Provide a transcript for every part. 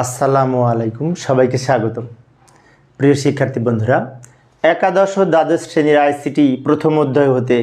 আসসালামু আলাইকুম, সবাইকে স্বাগতম। প্রিয় শিক্ষার্থী বন্ধুরা, একাদশ ও দ্বাদশ শ্রেণির আইসিটি প্রথম অধ্যায় হতে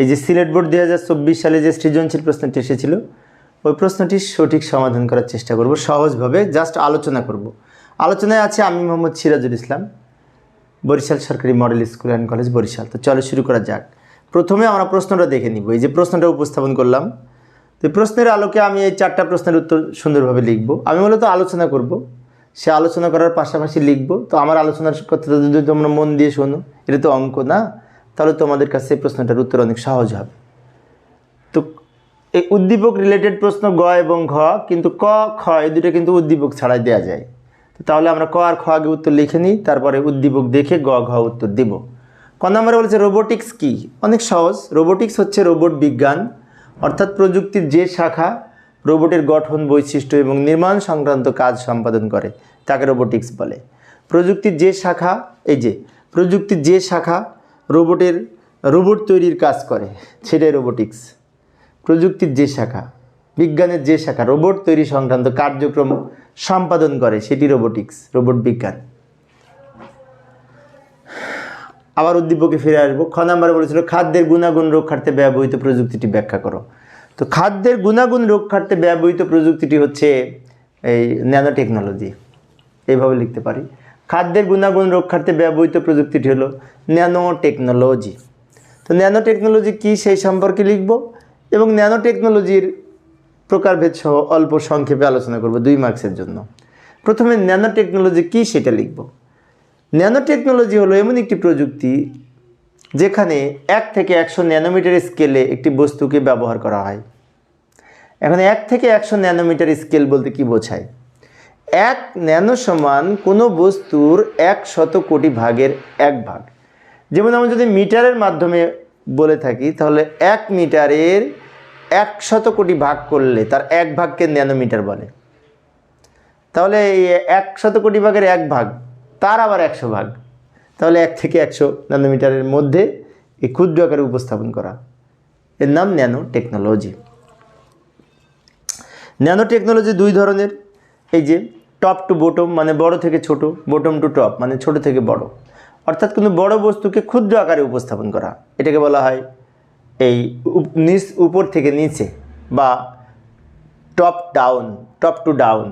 এই যে সিলেট বোর্ড দুই হাজার চব্বিশ সালে যে সৃজনশীল প্রশ্নটি এসেছিল, ওই প্রশ্নটির সঠিক সমাধান করার চেষ্টা করব, সহজভাবে জাস্ট আলোচনা করব। আলোচনায় আছে আমি মোহাম্মদ সিরাজুল ইসলাম, বরিশাল সরকারি model school and college Barishal. তো চলো শুরু করা যাক। প্রথমে আমরা প্রশ্নটা দেখে নিব। এই যে প্রশ্নটা উপস্থাপন করলাম তো প্রশ্নের আলোকে আমি এই চারটা প্রশ্নের উত্তর সুন্দরভাবে লিখব। আমি মূলত আলোচনা করব। সে আলোচনা করার পাশাপাশি লিখব। তো আমার আলোচনার কথাটা যদি তোমরা মন দিয়ে শোনো, এটা তো অঙ্ক না, তাহলে তোমাদের কাছে প্রশ্নটার উত্তর অনেক সহজ হবে। তো এই উদ্দীপক রিলেটেড প্রশ্ন গ এবং ঘ, কিন্তু ক, খ, এই দুটো কিন্তু উদ্দীপক ছাড়াই দেওয়া যায়। তো তাহলে আমরা ক আর খ আগে উত্তর লিখে নিই, তারপরে উদ্দীপক দেখে গ, ঘ উত্তর দিব। ক নম্বরে বলেছে রোবোটিক্স কি? অনেক সহজ। রোবোটিক্স হচ্ছে রোবট বিজ্ঞান। অর্থাৎ প্রযুক্তির যে শাখা রোবটের গঠন, বৈশিষ্ট্য এবং নির্মাণ সংক্রান্ত কাজ সম্পাদন করে, তাকে রোবোটিক্স বলে। প্রযুক্তির যে শাখা, এই যে, প্রযুক্তির যে শাখা রোবটের, রোবট তৈরির কাজ করে, সেটাই রোবোটিক্স। প্রযুক্তির যে শাখা, বিজ্ঞানের যে শাখা, রোবট তৈরি সংক্রান্ত কার্যক্রম সম্পাদন করে, সেটি রোবোটিক্স, রোবট বিজ্ঞান। আবার উদ্দীপকে ফিরে আসব। খ নাম্বারে বলেছিল, খাদ্যের গুণাগুণ রক্ষার্থে ব্যবহৃত প্রযুক্তিটি ব্যাখ্যা করো। তো খাদ্যের গুণাগুণ রক্ষার্থে ব্যবহৃত প্রযুক্তিটি হচ্ছে এই ন্যানো টেকনোলজি এইভাবে লিখতে পারি। খাদ্যের গুণাগুণ রক্ষার্থে ব্যবহৃত প্রযুক্তিটি হলো ন্যানো টেকনোলজি তো ন্যানো টেকনোলজি কী সেই সম্পর্কে লিখব এবং ন্যানো টেকনোলজির প্রকারভেদ সহ অল্প সংক্ষেপে আলোচনা করব দুই মার্কসের জন্য। প্রথমে ন্যানো টেকনোলজি কী সেটা লিখব। ন্যানো টেকনোলজি হলো এমন একটি প্রযুক্তি যেখানে এক থেকে একশো ন্যানোমিটার স্কেলে একটি বস্তুকে ব্যবহার করা হয়। এখন এক থেকে একশো ন্যানোমিটার স্কেল বলতে কি বোঝায়? এক ন্যানো সমান কোনো বস্তুর এক শত কোটি ভাগের এক ভাগ। যেমন আমরা যদি মিটারের মাধ্যমে বলে থাকি, তাহলে এক মিটারের এক শত কোটি ভাগ করলে তার এক ভাগকে ন্যানোমিটার বলে। তাহলে এই এক শত কোটি ভাগের এক ভাগ, তার আবার একশো ভাগ। তাহলে এক থেকে একশো ন্যানোমিটারের মধ্যে এই ক্ষুদ্র আকারে উপস্থাপন করা। এর নাম ন্যানো টেকনোলজি ন্যানো টেকনোলজি দুই ধরনের। এই যে টপ টু বটম মানে বড় থেকে ছোট, বটম টু টপ মানে ছোট থেকে বড়। অর্থাৎ কোনো বড় বস্তুকে ক্ষুদ্র আকারে উপস্থাপন করা। এটাকে বলা হয় এই নিচ, উপর থেকে নিচে বা top down, top to down.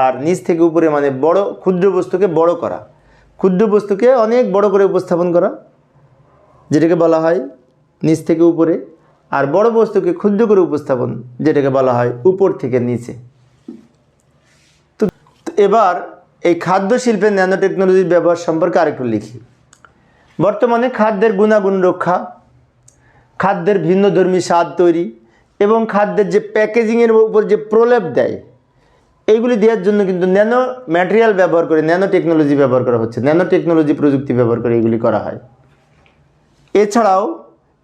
আর নিচ থেকে উপরে মানে বড়, ক্ষুদ্র বস্তুকে বড় করা। ক্ষুদ্র বস্তুকে অনেক বড় করে উপস্থাপন করা, যেটাকে বলা হয় নিচ থেকে উপরে আর বড় বস্তুকে ক্ষুদ্র করে উপস্থাপন, যেটাকে বলা হয় উপর থেকে নিচে। তো এবার এই খাদ্য শিল্পের ন্যানো টেকনোলজির ব্যবহার সম্পর্কে আরেকটু লিখি। বর্তমানে খাদ্যের গুণাগুণ রক্ষা, খাদ্যের ভিন্নধর্মী স্বাদ তৈরি, এবং খাদ্যের যে প্যাকেজিংয়ের উপর যে প্রলেপ দেয়, এইগুলি দেওয়ার জন্য কিন্তু ন্যানো ম্যাটেরিয়াল ব্যবহার করে ন্যানো টেকনোলজি ব্যবহার করা হচ্ছে ন্যানো টেকনোলজি প্রযুক্তি ব্যবহার করে এগুলি করা হয়। এছাড়াও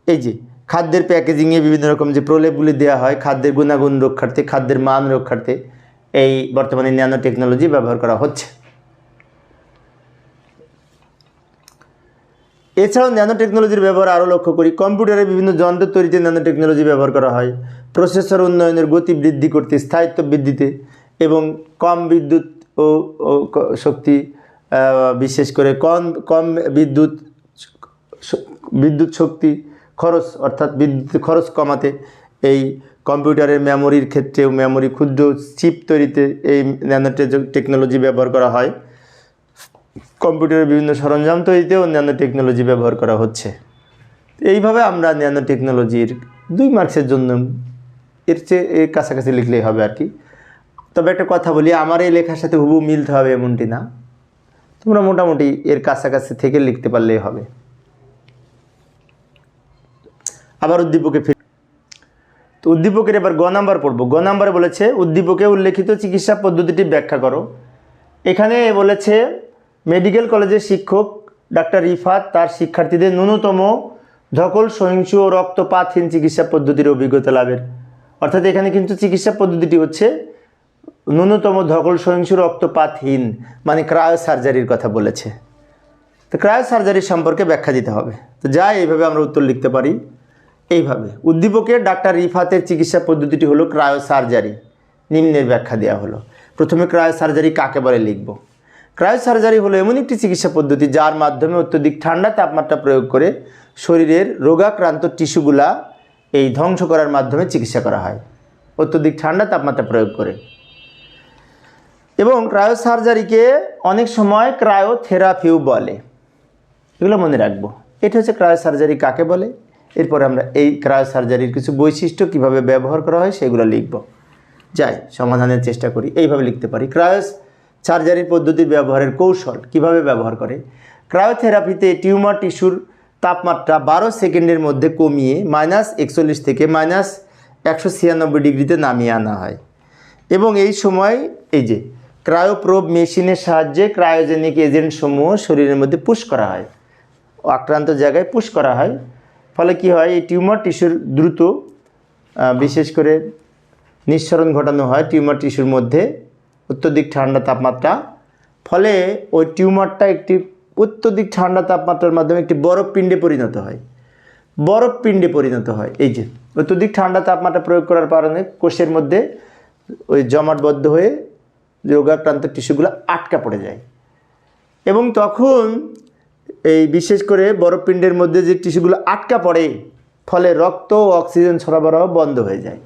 এই যে খাদ্যের প্যাকেজিংয়ে বিভিন্ন রকম যে প্রলেপগুলি দেওয়া হয়, খাদ্যের গুণাগুণ রক্ষার্থে, খাদ্যের মান রক্ষার্থে এই বর্তমানে ন্যানো টেকনোলজি ব্যবহার করা হচ্ছে। এছাড়াও ন্যানো টেকনোলজির ব্যবহার আরও লক্ষ্য করি। কম্পিউটারে বিভিন্ন যন্ত্র তৈরিতে ন্যানো টেকনোলজি ব্যবহার করা হয়। প্রসেসর উন্নয়নের গতি বৃদ্ধি করতে, স্থায়িত্ব বৃদ্ধিতে এবং কম বিদ্যুৎ ও শক্তি বিশেষ করে কম কম বিদ্যুৎ বিদ্যুৎ শক্তি খরচ, অর্থাৎ খরচ কমাতে এই কম্পিউটারের মেমোরির ক্ষেত্রেও মেমোরি ক্ষুদ্র চিপ তৈরিতে এই ন্যানো টেকনোলজি ব্যবহার করা হয়। কম্পিউটারের বিভিন্ন সরঞ্জাম তৈরিতেও ন্যানো টেকনোলজি ব্যবহার করা হচ্ছে। এইভাবে আমরা ন্যানো টেকনোলজির দুই মার্কসের জন্য এর চেয়ে এর কাছাকাছি লিখলেই হবে আর কি। তবে একটা কথা বলি, আমার এই লেখার সাথে হুবু মিলতে হবে এমনটি না। তোমরা মোটামুটি এর কাছাকাছি থেকে লিখতে পারলেই হবে। আবার উদ্দীপকে ফির তো উদ্দীপকের এবার গ নাম্বার পড়ব। গ নাম্বারে বলেছে, উদ্দীপকে উল্লেখিত চিকিৎসা পদ্ধতিটি ব্যাখ্যা করো। এখানে বলেছে, মেডিকেল কলেজের শিক্ষক ডাক্তার রিফাত তার শিক্ষার্থীদের ন্যূনতম ধকল, সহিংস ও রক্তপাতহীন চিকিৎসা পদ্ধতির অভিজ্ঞতা লাভের। অর্থাৎ এখানে কিন্তু চিকিৎসা পদ্ধতিটি হচ্ছে ন্যূনতম ধকল, সহিংস, রক্তপাতহীন মানে ক্রায়ো সার্জারির কথা বলেছে। তো ক্রায়ো সার্জারি সম্পর্কে ব্যাখ্যা দিতে হবে। তো যা এইভাবে আমরা উত্তর লিখতে পারি। এইভাবে। উদ্দীপকের ডাক্তার রিফাতের চিকিৎসা পদ্ধতিটি হলো ক্রায়ো সার্জারি নিম্নের ব্যাখ্যা দেওয়া হলো। প্রথমে ক্রায়ো সার্জারি কাকে বলে লিখব? ক্রায়ো সার্জারি হলো এমন একটি চিকিৎসা পদ্ধতি যার মাধ্যমে অত্যধিক ঠান্ডা তাপমাত্রা প্রয়োগ করে শরীরের রোগাক্রান্ত টিস্যুগুলা এই ধ্বংস করার মাধ্যমে চিকিৎসা করা হয়। অত্যধিক ঠান্ডা তাপমাত্রা প্রয়োগ করে। এবং ক্রায়ো সার্জারিকে অনেক সময় ক্রায়োথেরাপিও বলে। এগুলো মনে রাখব। এটা হচ্ছে ক্রায়ো সার্জারি কাকে বলে? এরপরে আমরা এই ক্রায়ো সার্জারির কিছু বৈশিষ্ট্য কীভাবে ব্যবহার করা হয় সেগুলো লিখব। যাই, সমাধানের চেষ্টা করি। এইভাবে লিখতে পারি। ক্রায়ো সার্জারির পদ্ধতির ব্যবহারের কৌশল কীভাবে ব্যবহার করে? ক্রায়োথেরাপিতে টিউমার টিস্যুর তাপমাত্রা বারো সেকেন্ডের মধ্যে কমিয়ে মাইনাস একচল্লিশ থেকে মাইনাস একশো ছিয়ানব্বই ডিগ্রিতে নামিয়ে আনা হয়। এবং এই সময় এই যে ক্রায়োপ্রোব মেশিনের সাহায্যে ক্রায়োজেনিক এজেন্টসমূহ শরীরের মধ্যে পুশ করা হয়। আক্রান্ত জায়গায় পুশ করা হয়। ফলে কি হয়, এই টিউমার টিস্যুর দ্রুত বিশেষ করে নিঃসরণ ঘটানো হয় টিউমার টিস্যুর মধ্যে অত্যধিক ঠান্ডা তাপমাত্রা। ফলে ওই টিউমারটা একটি অত্যধিক ঠান্ডা তাপমাত্রার মাধ্যমে একটি বরফ পিণ্ডে পরিণত হয়। বরফ পিণ্ডে পরিণত হয়, এই যে অত্যধিক ঠান্ডা তাপমাত্রা প্রয়োগ করার কারণে কোষের মধ্যে ওই জমাটবদ্ধ হয়ে রোগাক্রান্ত টিস্যুগুলো আটকা পড়ে যায়। এবং তখন এই বিশেষ করে বরফপিণ্ডের মধ্যে যে টিস্যুগুলো আটকা পড়ে, ফলে রক্ত ও অক্সিজেন সরবরাহ বন্ধ হয়ে যায়।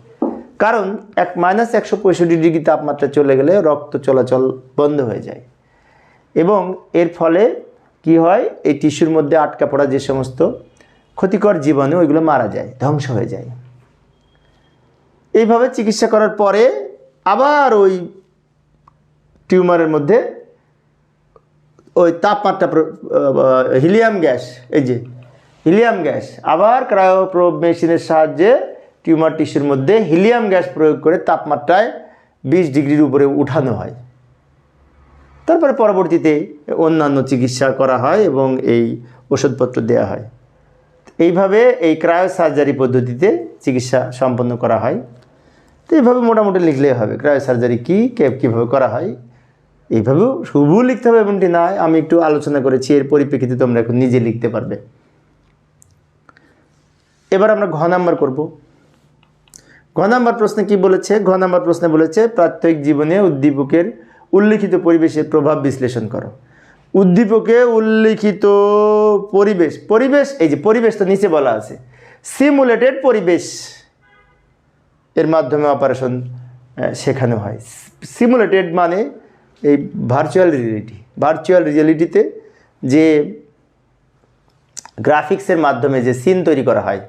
কারণ এক মাইনাস একশো পঁয়ষট্টি ডিগ্রি তাপমাত্রা চলে গেলে রক্ত চলাচল বন্ধ হয়ে যায়। এবং এর ফলে কি হয়? এই টিস্যুর মধ্যে আটকা পড়া যে সমস্ত ক্ষতিকর জীবাণু, ওইগুলো মারা যায়, ধ্বংস হয়ে যায়। এইভাবে চিকিৎসা করার পরে আবার ওই টিউমারের মধ্যে ওই তাপমাত্রা হিলিয়াম গ্যাস, এই যে, হিলিয়াম গ্যাস। আবার ক্রায়োপ্রোব মেশিনের সাহায্যে টিউমার টিস্যুর মধ্যে হিলিয়াম গ্যাস প্রয়োগ করে তাপমাত্রায় বিশ ডিগ্রির উপরে উঠানো হয়। তারপরে পরবর্তীতে অন্যান্য চিকিৎসা করা হয় এবং এই ওষুধপত্র দেওয়া হয়। এইভাবে এই ক্রায়ো সার্জারি পদ্ধতিতে চিকিৎসা সম্পন্ন করা হয়। তো এইভাবে মোটামুটি লিখলেই হবে ক্রায়ো সার্জারি কী কীভাবে করা হয় এইভাবেও শুভও লিখতে হবে এমনটি নয়। আমি একটু আলোচনা করেছি, এর পরিপ্রেক্ষিতে তোমরা এখন নিজে লিখতে পারবে। এবার আমরা ঘ নাম্বার করব। ঘ নাম্বার প্রশ্নে কি বলেছে? ঘ নাম্বার প্রশ্নে বলেছে, প্রাত্যহিক জীবনে উদ্দীপকের উল্লিখিত পরিবেশের প্রভাব বিশ্লেষণ করো। উদ্দীপকে উল্লিখিত পরিবেশ পরিবেশ, এই যে পরিবেশ তো নিচে বলা আছে সিমুলেটেড পরিবেশ এর মাধ্যমে অপারেশন শেখানো হয়। সিমুলেটেড মানে এই ভার্চুয়াল রিয়েলিটি ভার্চুয়াল রিয়েলিটিতে যে গ্রাফিক্সের মাধ্যমে যে সিন তৈরি করা হয়,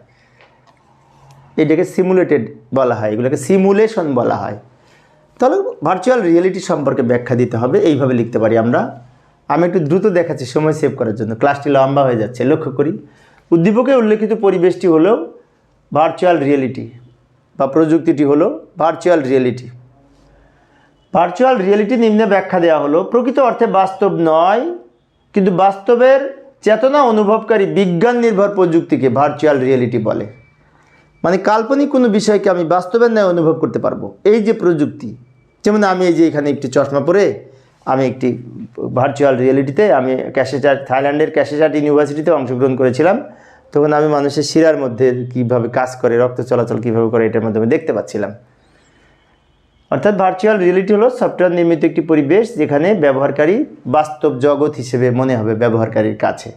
এটাকে সিমুলেটেড বলা হয়, এগুলোকে সিমুলেশন বলা হয়। তাহলে ভার্চুয়াল রিয়েলিটি সম্পর্কে ব্যাখ্যা দিতে হবে, এইভাবে লিখতে পারি আমরা। আমি একটু দ্রুত দেখাচ্ছি, সময় সেভ করার জন্য। ক্লাসটি লম্বা হয়ে যাচ্ছে, লক্ষ্য করি। উদ্দীপকে উল্লেখিত পরিবেশটি হলো ভার্চুয়াল রিয়েলিটি বা প্রযুক্তিটি হলো ভার্চুয়াল রিয়েলিটি ভার্চুয়াল রিয়েলিটি নিম্নে ব্যাখ্যা দেওয়া হলো, প্রকৃত অর্থে বাস্তব নয়, কিন্তু বাস্তবের চেতনা অনুভবকারী বিজ্ঞান নির্ভর প্রযুক্তিকে ভার্চুয়াল রিয়েলিটি বলে। মানে কাল্পনিক কোনো বিষয়কে আমি বাস্তবের ন্যায় অনুভব করতে পারব। এই যে প্রযুক্তি, যেমন আমি এই যে এখানে একটি চশমা পরে আমি একটি ভার্চুয়াল রিয়েলিটিতে আমি ক্যাশেচার থাইল্যান্ডের ক্যাশেচার ইউনিভার্সিটিতে অংশগ্রহণ করেছিলাম। তখন আমি মানুষের শিরার মধ্যে কীভাবে কাজ করে, রক্ত চলাচল কীভাবে করে, এটার মাধ্যমে দেখতে পাচ্ছিলাম। অর্থাৎ ভার্চুয়াল রিয়েলিটি হলো সফটওয়্যার নির্মিত একটি পরিবেশ যেখানে ব্যবহারকারী বাস্তব জগৎ হিসেবে মনে হবে ব্যবহারকারীর কাছে।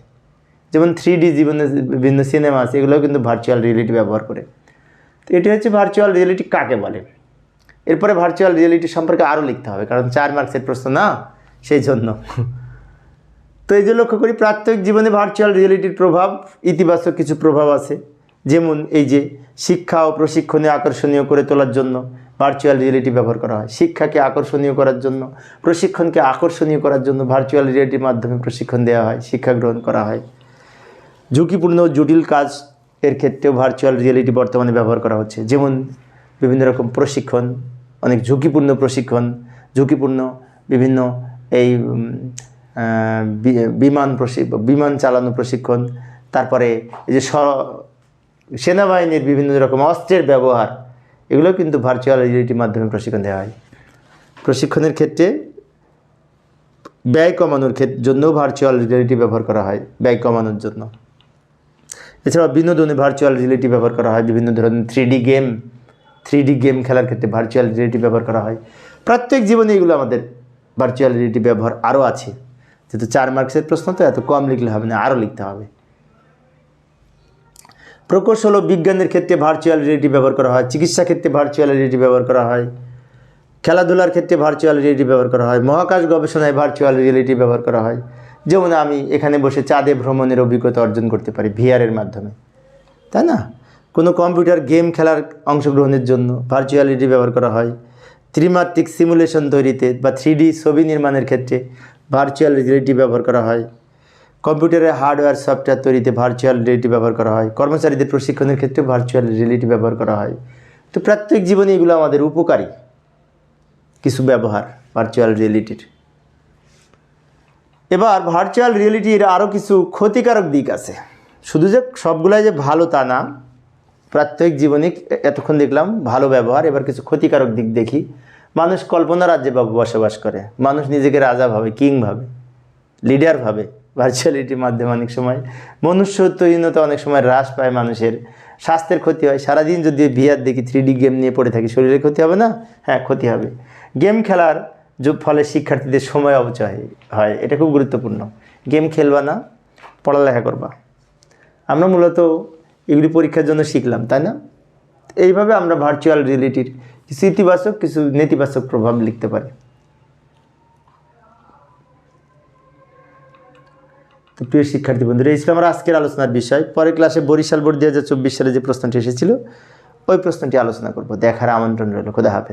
যেমন থ্রি ডি জীবনে বিভিন্ন সিনেমা আছে, এগুলোও কিন্তু ভার্চুয়াল রিয়েলিটি ব্যবহার করে। তো এটি হচ্ছে ভার্চুয়াল রিয়েলিটি কাকে বলে? এরপরে ভার্চুয়াল রিয়েলিটি সম্পর্কে আরও লিখতে হবে, কারণ চার মার্কসের প্রশ্ন না, সেই জন্য। তো এই যে লক্ষ্য করি, প্রাত্যহিক জীবনে ভার্চুয়াল রিয়েলিটির প্রভাব, ইতিবাচক কিছু প্রভাব আছে। যেমন এই যে শিক্ষা ও প্রশিক্ষণে আকর্ষণীয় করে তোলার জন্য ভার্চুয়াল রিয়েলিটি ব্যবহার করা হয়। শিক্ষাকে আকর্ষণীয় করার জন্য, প্রশিক্ষণকে আকর্ষণীয় করার জন্য ভার্চুয়াল রিয়েলিটির মাধ্যমে প্রশিক্ষণ দেওয়া হয়, শিক্ষা গ্রহণ করা হয়। ঝুঁকিপূর্ণ জটিল কাজ এর ক্ষেত্রেও ভার্চুয়াল রিয়েলিটি বর্তমানে ব্যবহার করা হচ্ছে। যেমন বিভিন্ন রকম প্রশিক্ষণ, অনেক ঝুঁকিপূর্ণ প্রশিক্ষণ, ঝুঁকিপূর্ণ বিভিন্ন এই বিমান বিমান চালানো প্রশিক্ষণ, তারপরে এই যে সেনাবাহিনীর বিভিন্ন রকম অস্ত্রের ব্যবহার এগুলো কিন্তু ভার্চুয়াল রিয়েলিটির মাধ্যমে প্রশিক্ষণ দেওয়া হয়। প্রশিক্ষণের ক্ষেত্রে ব্যয় কমানোর ক্ষেত্রে জন্যও ভার্চুয়াল রিয়েলিটি ব্যবহার করা হয়, ব্যয় কমানোর জন্য। এছাড়াও বিনোদনে ভার্চুয়াল রিয়েলিটি ব্যবহার করা হয়, বিভিন্ন ধরনের থ্রি গেম থ্রি গেম খেলার ক্ষেত্রে ভার্চুয়াল রিয়েলিটি ব্যবহার করা হয়। প্রত্যেক জীবনে এগুলো আমাদের ভার্চুয়াল রিয়েলিটি ব্যবহার আরও আছে। যেহেতু চার মার্কসের প্রশ্ন, তো এত কম লিখলে হবে না, আরও লিখতে হবে। প্রকৌশল ও বিজ্ঞানের ক্ষেত্রে ভার্চুয়াল রিয়েলিটি ব্যবহার করা হয়, চিকিৎসা ক্ষেত্রে ভার্চুয়াল রিয়েলিটি ব্যবহার করা হয়, খেলাধুলার ক্ষেত্রে ভার্চুয়াল রিয়েলিটি ব্যবহার করা হয়, মহাকাশ গবেষণায় ভার্চুয়াল রিয়েলিটি ব্যবহার করা হয়। যেমন আমি এখানে বসে চাঁদে ভ্রমণের অভিজ্ঞতা অর্জন করতে পারি ভিআরের মাধ্যমে। তাই না? কোনো কম্পিউটার গেম খেলার অংশগ্রহণের জন্য ভার্চুয়াল রিয়েলিটি ব্যবহার করা হয়। ত্রিমাত্রিক সিমুলেশন তৈরিতে বা থ্রি ছবি নির্মাণের ক্ষেত্রে ভার্চুয়াল রিয়েলিটি ব্যবহার করা হয়। কম্পিউটারের হার্ডওয়্যার, সফটওয়্যার তৈরিতে ভার্চুয়াল রিয়েলিটি ব্যবহার করা হয়। কর্মচারীদের প্রশিক্ষণের ক্ষেত্রে ভার্চুয়াল রিয়েলিটি ব্যবহার করা হয়। তো প্রত্যেক জীবনে এগুলো আমাদের উপকারী। কিছু ব্যবহার ভার্চুয়াল রিয়েলিটির এবার ভার্চুয়াল রিয়েলিটির আরও কিছু ক্ষতিকারক দিক আছে। শুধু যে সবগুলাই যে ভালো তা না প্রাত্যহিক জীবনে এতক্ষণ দেখলাম ভালো ব্যবহার, এবার কিছু ক্ষতিকারক দিক দেখি। মানুষ কল্পনা রাজ্যে বসবাস করে। মানুষ নিজেকে রাজা ভাবে কিং ভাবে লিডার ভাবে। ভার্চুয়ালিটির মাধ্যমে অনেক সময়। মনুষ্যত্বহীনতা অনেক সময় হ্রাস পায় মানুষের। স্বাস্থ্যের ক্ষতি হয়। সারাদিন যদি ভিআর দেখি থ্রি গেম নিয়ে পড়ে থাকি শরীরের ক্ষতি হবে না? হ্যাঁ ক্ষতি হবে। গেম খেলার ফলে শিক্ষার্থীদের সময় অপচয় হয়। এটা খুব গুরুত্বপূর্ণ। গেম খেলবা না, পড়ালেখা করবা। আমরা মূলত এগুলি পরীক্ষার জন্য শিখলাম, তাই না? এইভাবে আমরা ভার্চুয়াল রিয়েলিটির কিছু ইতিবাচক, কিছু নেতিবাচক প্রভাব লিখতে পারি। তো প্রিয় শিক্ষার্থী বন্ধুরা, এই ছিল আমার আজকের আলোচনার বিষয়। পরের ক্লাসে বরিশাল বোর্ড দু হাজার চব্বিশ সালে যে প্রশ্নটি এসেছিল, ওই প্রশ্নটি আলোচনা করব। দেখার আমন্ত্রণ রইল। খোদা হাফেজ।